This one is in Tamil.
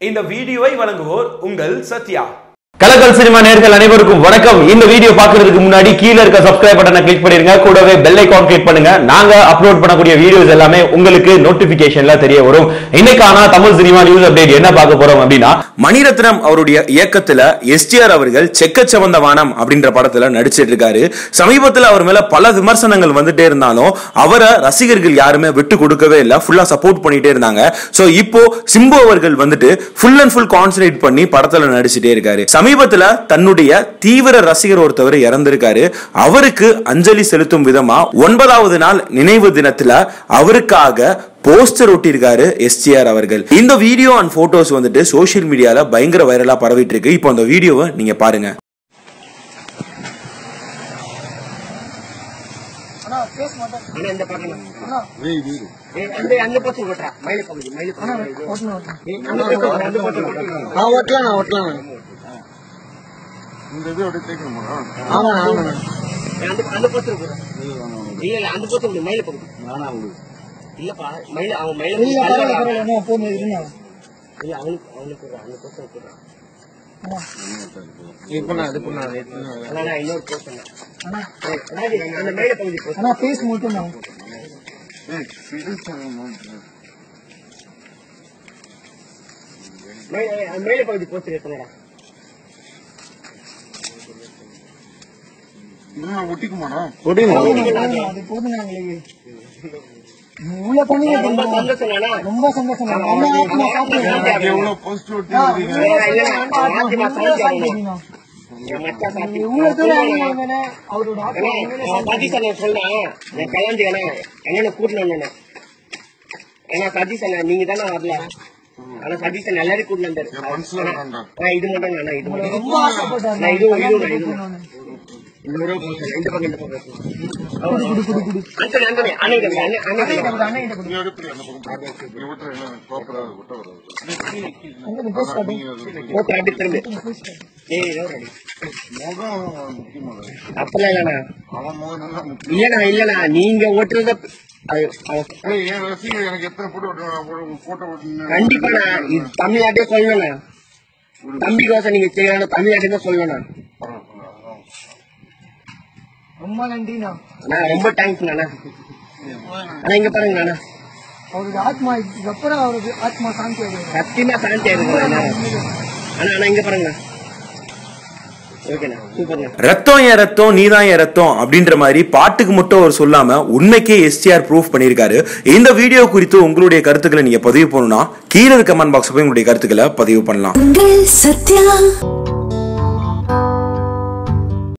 இந்த வீடியோவை வழங்குவோர் உங்கள் சத்யா. கலக்கல் சினிமா நேர்கள் அனைவருக்கும் வணக்கம். இந்த வீடியோ பாக்குறதுக்கு முன்னாடி கீழே இருக்க சப்ஸ்கிரைப் பட்டனை கிளிக் பண்ணிருங்க கூடவே பெல் ஐக்கான் கிளிக் பண்ணுங்க. நாங்க அப்லோட் பண்ணக்கூடிய வீடியோஸ் எல்லாமே உங்களுக்கு நோட்டிபிகேஷன்ல தெரிய வரும். இன்னைக்கான தமிழ் சினிமா நியூஸ் அப்டேட் என்ன பார்க்க போறோம் அப்படின்னா மணிரத்னம் அவருடைய இயக்கத்துல எஸ்டிஆர் அவர்கள் செக்க சவந்த வானம் அப்படின்ற படத்துல நடிச்சிட்டு இருக்காரு. சமீபத்துல அவர் மேல பல விமர்சனங்கள் வந்துட்டே இருந்தாலும் அவரை ரசிகர்கள் யாருமே விட்டு கொடுக்கவே இல்லை. ஃபுல்லா சப்போர்ட் பண்ணிட்டே இருந்தாங்க. சோ இப்போ சிம்பு அவர்கள் வந்துட்டு ஃபுல் அண்ட் ஃபுல் கான்சன்ட்ரேட் பண்ணி படத்துல நடிச்சிட்டே இருக்காரு. சமீபத்துல தன்னுடைய தீவிர ரசிகர் ஒருத்தவர் இறந்திருக்காரு. அவருக்கு அஞ்சலி செலுத்தும் விதமா ஒன்பதாவது நாள் நினைவு தினத்துல அவருக்காக போஸ்டர் ஒட்டியிருக்காரு எஸ்டிஆர் அவர்கள். இந்த வீடியோ அண்ட் போட்டோஸ் வந்துட்டு சோஷியல் மீடியால பயங்கர வைரலா பரவிட்டு இருக்கு இப்போ அந்த வீடியோவை நீங்க பாருங்க. அண்ணா இந்த இந்த இது அப்படியே தேய்க்கணுமா ஆமா ஆமா. அந்த அந்த பக்கம் கொட்டுறா. இல்ல இல்ல அந்த பக்கம் கொடு, மயில பகுதி இல்லப்பா மயில அவன் மயில பகுதி இல்ல அவனுக்கு அவனுக்கு அந்த பக்கம் கொட்டுறா. இது பண்ணா இது இல்ல, மாத்தி மாத்தி சாந்தி ஆகணும். என் மச்சான் சாந்தி. உள்ள தூரம். அவரோட நான் நான் அண்ணனை வந்தேன் ஏன்னா சதீஷ் அண்ணா நீங்க தானே வரல. ஆனா சதீஷ் அண்ணா எல்லாரும் அண்ணா, இது மட்டும் அண்ணா இது மட்டும் ரொம்ப நான் இதுவும் இந்த அப்பெல்லாம் இல்லண்ணா. இல்லண்ணா இல்லண்ணா. நீங்க ஓட்டுறத எனக்கு எத்தனை போட்டோ கண்டிப்பாண்ணா. இது தமிழ்நாட்டே சொல்லணும்ண்ணா தம்பிக்கோசம் நீங்க செய்யணும் தமிழ்நாட்டே தான் சொல்லணும்ண்ணா ரொம்ப நன்றிண்ணா. அண்ணா ரொம்ப தேங்க்ஸ்ண்ணா அண்ணா. இங்க பாருங்க அண்ணா. அவருக்கு ஆத்மா இதுக்கப்புறம் அவருக்கு ஆத்மா சாந்தி அடையும்? சத்தியமா இருக்குண்ணா அண்ணா. அண்ணா அண்ணா இங்க பாருங்கண்ணா ரத்தம் என் ரத்தம் நீதான் என் ரத்தம் அப்படின்ற மாதிரி பாட்டுக்கு மட்டும் அவர் சொல்லாம உண்மைக்கே எஸ்டிஆர் ப்ரூஃப் பண்ணியிருக்காரு. இந்த வீடியோ குறித்து உங்களுடைய கருத்துக்களை நீங்க பதிவு பண்ணணும்னா கீழே கமெண்ட் பாக்ஸ் போய் உங்களுடைய கருத்துக்களை பதிவு பண்ணலாம். சத்யா.